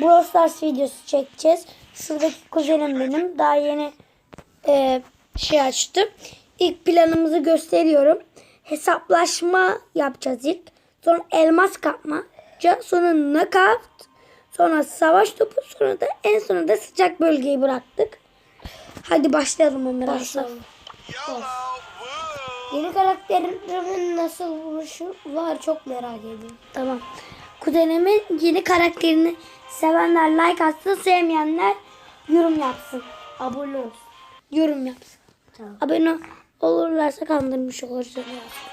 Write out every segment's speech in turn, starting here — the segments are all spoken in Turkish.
Brawl Stars videosu çekeceğiz. Şuradaki kuzenim benim. Daha yeni e, şey açtı. İlk planımızı gösteriyorum. Hesaplaşma yapacağız ilk. Sonra elmas kapma. Sonra knockout. Sonra savaş topu. Sonra da en sonunda da sıcak bölgeyi bıraktık. Hadi başlayalım Ömer. Başlayalım. Yeni karakterimin nasıl vuruşu var çok merak ediyorum. Tamam. Kuzenimin yeni karakterini sevenler like atsın, sevmeyenler yorum yapsın. Abone olsun. Yorum yapsın. Tamam. Abone olurlarsa kandırmış olursun.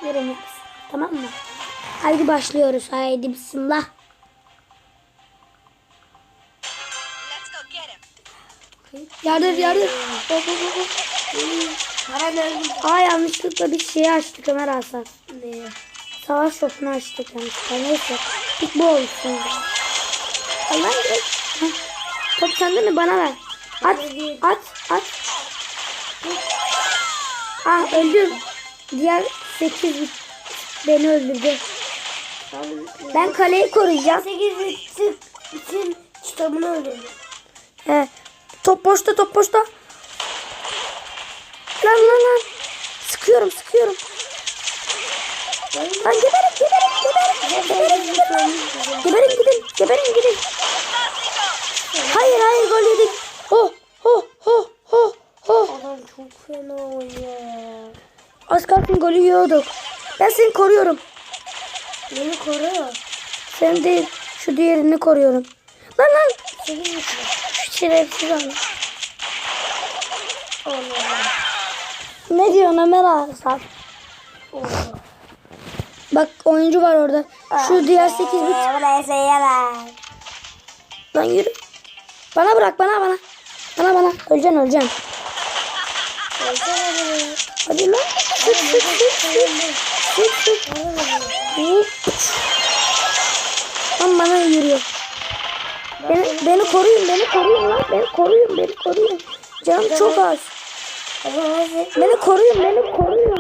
Yorum yapsın. Tamam mı? Haydi başlıyoruz. Haydi bismillah. Let's go get him. Yardır yardır. Hop, hop, hop? Aa yanlışlıkla bir şey açtık Ömer Hasan. Ne? Savaş topunu açtık yanlışlıkla. Neyse. Bu olsun. Allah. Top sende mi? Bana ver. At. At. At. Ah öldüm. Diğer 8 beni öldürdü. Ben kaleyi koruyacağım. 8 için, için kitabını öldürdüm. He. Top boşta top boşta. Lan lan lan. Sıkıyorum sıkıyorum. Lan geberin geberin geberin. Gidin. Geberin gidin. Hayır hayır gol yedik. Oh oh oh oh oh. Adam çok fena oynuyor. Az kalsın golü yiyorduk. Ben seni koruyorum. Beni koruyor. Sen değil. Şu diğerini koruyorum. Lan lan. 8 için. Şu şerefsiz adam. Allah. Ne diyorsun Ömer Asaf? Allah. Bak oyuncu var orada. Şu diğer 8 bit. Buraya sayamam. Lan yürü. Bana bırak bana bana. Bana bana. Öleceksin öleceksin. Hadi lan. Sık sık sık sık. Lan bana yürüyor. Beni, beni koruyun beni koruyun lan. Beni koruyun beni koruyun. Canım çok az. Beni koruyun beni koruyun.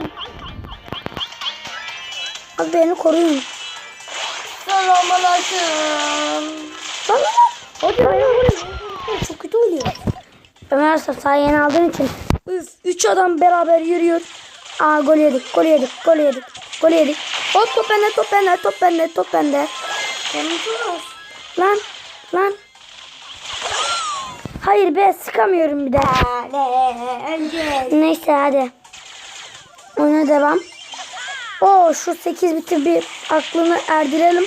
Abi beni koruyun. Selamünaleyküm. Lan lan lan. Hadi hadi hadi. Çok kötü oluyor. Ömer Asaf sağ yeni aldığın için. Üf, üç adam beraber yürüyor. Aa gol yedik, gol yedik, gol yedik, gol yedik. Hop top bende, top bende, top bende, top bende. Lan, lan. Hayır be sıkamıyorum bir. Önce. Neyse hadi. Oyuna devam. Oo şu 8 bitir bir aklını erdirelim.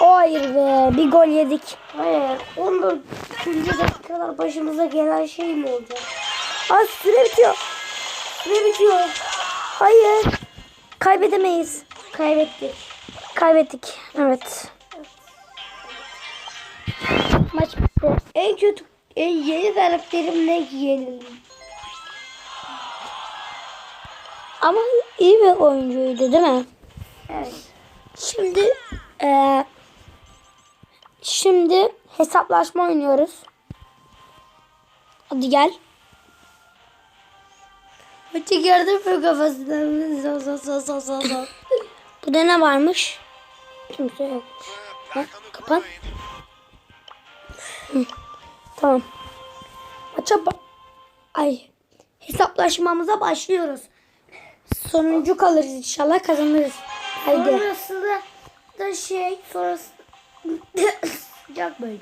O hayır be bir gol yedik. Hayır. 14. dakikalar başımıza gelen şey mi olacak? Az süre bitiyor. Ne bitiyor? Hayır. Kaybedemeyiz. Kaybettik. Kaybettik. Evet. Maç bitti. En kötü, en yeni karakterim ne yenildim? Ama iyi bir oyuncuydu değil mi? Evet. Şimdi eee şimdi hesaplaşma oynuyoruz. Hadi gel. Maçı gördün mü kafasından? Zor zor zor zor zor zor. Burada ne varmış? Kimse yok. Ha, kapan. Hı, Tamam. Maça Ay. Hesaplaşmamıza başlıyoruz. Sonuncu kalırız inşallah kazanırız. Haydi. Sonrasında da şey sonrası sıcak böyle.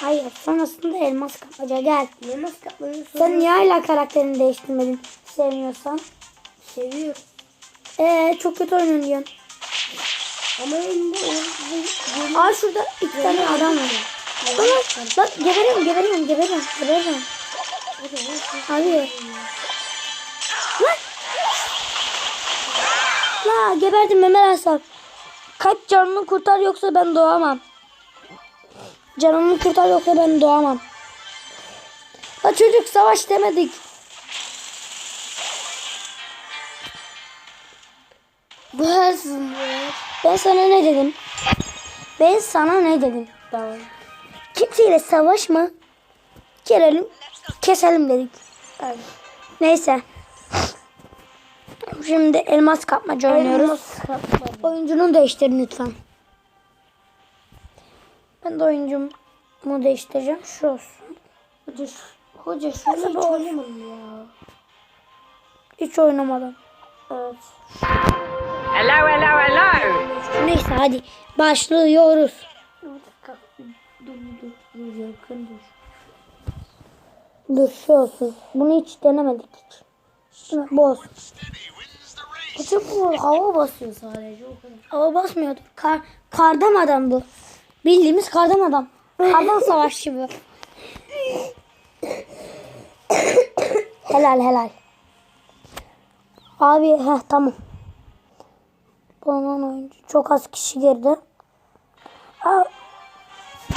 Hayır sonrasında elmas kapaca gel. Namaz kapmayı Sen niye hala karakterini değiştirmedin sevmiyorsan? seviyorum. Ee çok kötü oynuyorsun. Ama elinde o Aa şurada iki tane adam var. Lan, lan geberiyorum geberiyorum geberiyorum geberiyorum. Hayır. La geberdim Ömer Asaf. Kaç canını kurtar yoksa ben doğamam. Canını kurtar yoksa ben doğamam. La çocuk savaş demedik. Bu hırsın ya. Ben sana ne dedim? Ben sana ne dedim? Tamam. Kimseyle savaşma. Gelelim keselim dedik. Evet. Neyse. Şimdi elmas kapmaca oynuyoruz. Elmas. Oyuncunu değiştirin lütfen. Ben de oyuncumu değiştireceğim. Şu olsun. Hoca, şu- hoca şunu hiç oynamadım ya. Hiç oynamadım. Evet. Hello, hello, hello. Neyse hadi başlıyoruz. Bir dakika. Dur dur dur. Yakın dur. Dur şu olsun. Bunu hiç denemedik hiç. Bu olsun. Hoca bu hava basıyor sadece o kadar. Hava basmıyordu. Kar, kardan adam bu. Bildiğimiz kardan adam. Kardan savaşçı bu. helal helal. Abi heh tamam. Bulunan oyuncu. Çok az kişi girdi. Aa,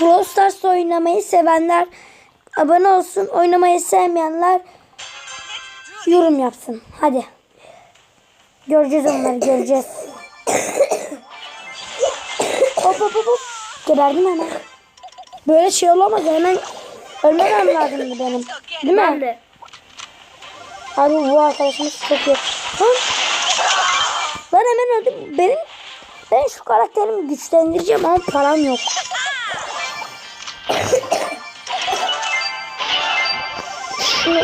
Brawl Stars oynamayı sevenler abone olsun. Oynamayı sevmeyenler yorum yapsın. Hadi. Göreceğiz onları göreceğiz. hop hop hop. Geberdim hemen. Böyle şey olamaz hemen ölmem lazımdı benim. Değil mi? Abi bu arkadaşımız çok iyi. Lan, lan hemen öldüm. Benim ben şu karakterimi güçlendireceğim ama param yok. Şunu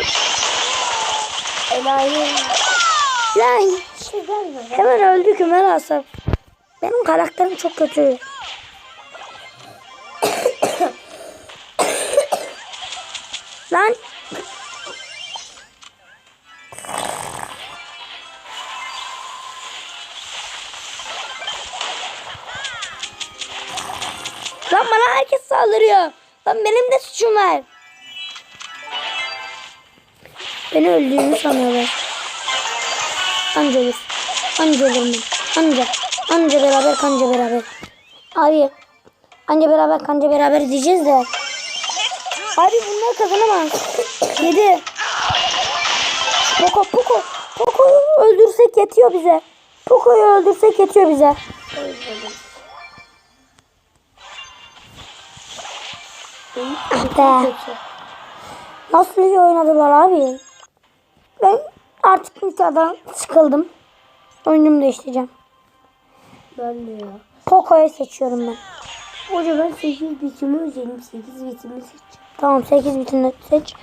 Enayi. Lan Şey gelme. hemen öldük Ömer Asaf. Benim karakterim çok kötü. Lan Lan bana herkes saldırıyor. Lan benim de suçum var. Beni öldüğümü sanıyorlar. Anca olur. Anca olur mu? Anca. Anca beraber kanca beraber. Abi. Anca beraber kanca beraber diyeceğiz de. Abi bunlar kazanamaz. Yedi. Poco Poco. Poco'yu öldürsek yetiyor bize. Poco'yu öldürsek yetiyor bize. Ah be. Nasıl iyi oynadılar abi. Ben artık Nita'dan sıkıldım. Oyunumu değiştireceğim. Ben de ya. Poco'yu seçiyorum ben. Hoca ben 8 bitimi özelim. 8 bitimi seçeceğim. Tamam 8 bitini seç.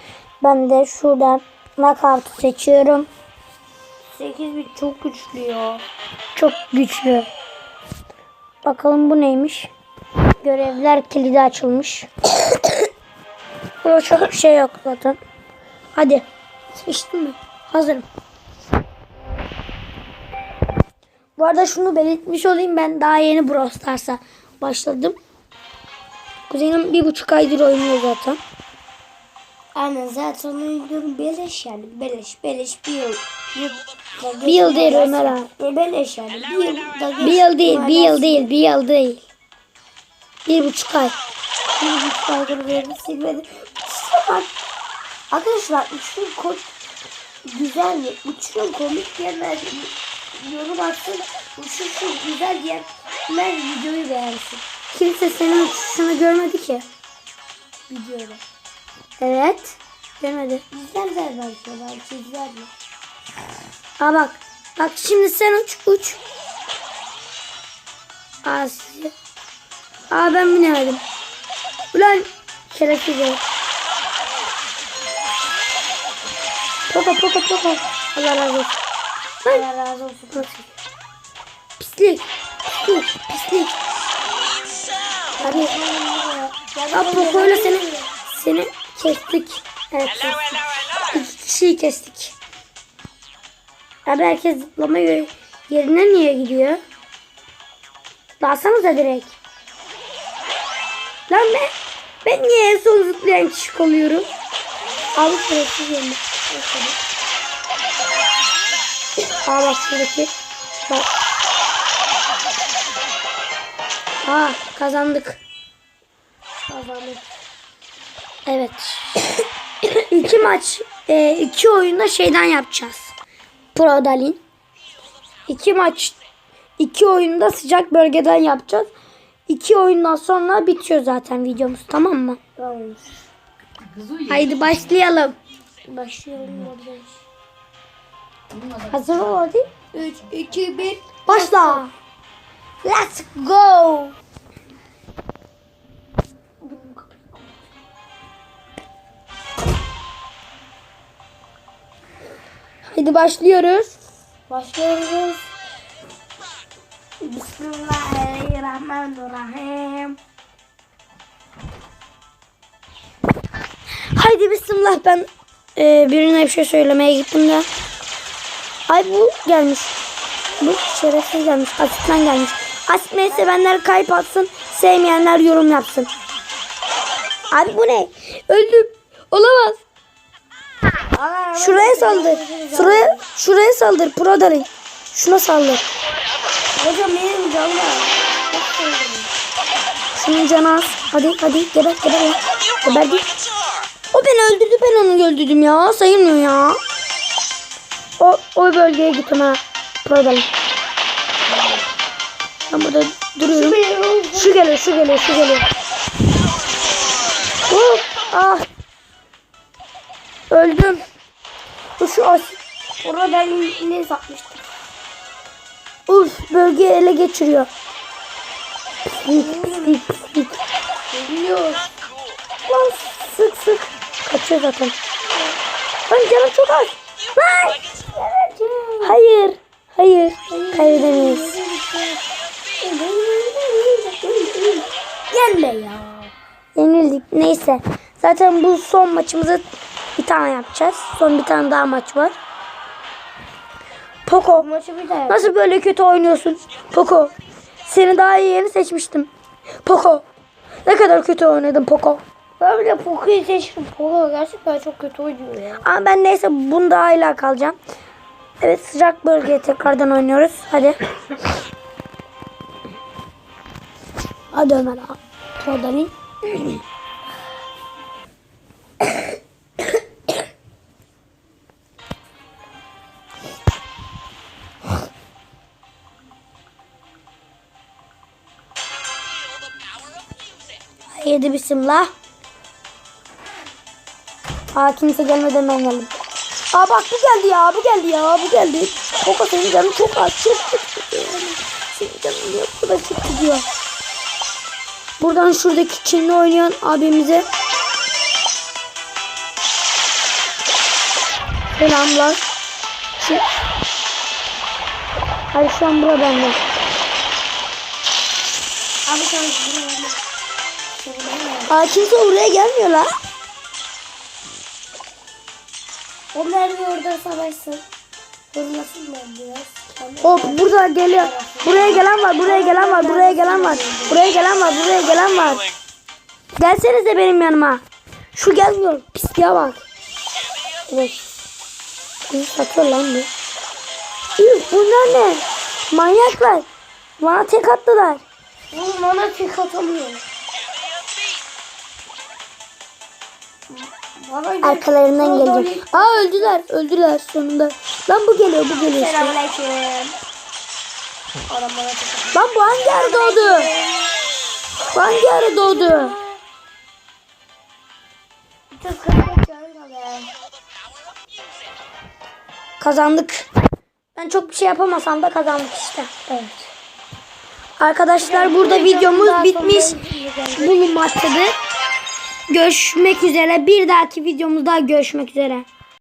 Ben de şuradan nakartı seçiyorum. 8 bit çok güçlü ya. Çok güçlü. Bakalım bu neymiş? Görevler kilidi açılmış. Burada çok bir şey yok zaten. Hadi. Seçtin mi? Hazırım. Bu arada şunu belirtmiş olayım. Ben daha yeni Brawl Stars'a başladım. Kuzenim bir buçuk aydır oynuyor zaten. Aynen zaten oynuyorum beleş yani. Beleş beleş bir yıl. Bir, yıl değil. Ömer abi. E, beleş yani. Bir yılda Bir yıl değil, bir yıl değil, bir yıl değil. Bir buçuk ay. Bir buçuk aydır verini silmedi. Bak. Arkadaşlar uçurum kod güzel mi? Uçurum komik diyenler yorum atsın. Uçurum güzel diyenler videoyu beğensin. Kimse senin uçuşunu görmedi ki. Videoda. Evet. Görmedi. İzlerler belki. Belki izlerler. Aa bak. Bak şimdi sen uç uç. Aa sizi. Aa ben binemedim. Ulan şerefsiz herif. Poka poka poka. Allah razı olsun. Allah razı olsun. Pislik. Pislik. Pislik. Hadi. Aa Poco'yla seni, seni kestik. Evet kestik. İki kişiyi kestik. Abi herkes zıplama yerine niye gidiyor? Dalsanıza direkt. Lan ben, ben niye en son zıplayan kişi oluyorum? Abi şerefsiz yerine. Aa bak şuradaki. Bak. Aa kazandık. Kazandık. Evet. iki maç, e, iki oyunda şeyden yapacağız. Pro Dalin. İki maç, iki oyunda sıcak bölgeden yapacağız. İki oyundan sonra bitiyor zaten videomuz tamam mı? Tamam. Haydi başlayalım. Başlayalım orada. Hazır ol hadi. 3, 2, 1. Başla. Let's go. Hadi başlıyoruz. Başlıyoruz. Bismillahirrahmanirrahim. Haydi bismillah ben e, birine bir şey söylemeye gittim de. Ay bu gelmiş. Bu şerefsiz gelmiş. Asitten gelmiş. Asitmeyi sevenler kalp atsın. Sevmeyenler yorum yapsın. Abi bu ne? Öldüm. Olamaz. Şuraya saldır. Şuraya, şuraya saldır. Prodali. Şuna saldır. Hocam benim canım. Şunun canı az. Hadi hadi geber geber. Geberdi. Ben onu öldürdüm ya. Sayılmıyor ya. O, o bölgeye gittim ha. Prodali. Ben burada duruyorum. Şu geliyor şu geliyor şu geliyor. Hop, ah. Öldüm. Bu şu as. Orada ben ne satmıştım. Uf bölgeyi ele geçiriyor. Pislik pislik pislik. Geliyor. Lan. Kaçıyor zaten. Lan canım çok az. Lan. Hayır. Hayır. Kaybedemeyiz. Gelme ya. Yenildik. Neyse. Zaten bu son maçımızı bir tane yapacağız. Son bir tane daha maç var. Poco. Maçı bir daha. Nasıl böyle kötü oynuyorsun? Poco. Seni daha iyi yeni seçmiştim. Poco. Ne kadar kötü oynadın Poco. Ben bir de Poco'yu seçtim. Poco gerçekten çok kötü oynuyor ya. Ama ben neyse bunda hala kalacağım. Evet sıcak bölgeye tekrardan oynuyoruz. Hadi. Hadi Ömer abi. Prodali. Haydi bismillah. Aa kimse gelmeden ben geldim. Aa bak bu geldi ya bu geldi ya bu geldi. Koko senin canın çok az. Çok Senin canın niye bu kadar çok gidiyor. Buradan şuradaki Çinli oynayan abimize selamlar. Şu... Hayır şu an bura bende. Abi sen Aa kimse oraya gelmiyor la. Onlar bir orada savaşsın. Hırlasınlar biraz. Hop burada geliyor. Buraya gelen var, buraya gelen var, buraya gelen var. Buraya gelen var, buraya gelen var. Gelsenize benim yanıma. Şu gelmiyor. Pisliğe bak. Evet. Bizi satıyor lan bu. Üf, bunlar ne? Manyaklar. Bana tek attılar. Oğlum ona tek atamıyor. Arkalarından gelecek. Aa öldüler, öldüler sonunda. Lan bu geliyor, bu geliyor. Selamünaleyküm. Lan bu hangi ara doğdu? Bu hangi ara doğdu? Kazandık. Ben çok bir şey yapamasam da kazandık işte. Evet. Arkadaşlar burada videomuz bitmiş bulunmaktadır. Görüşmek üzere. Bir dahaki videomuzda görüşmek üzere.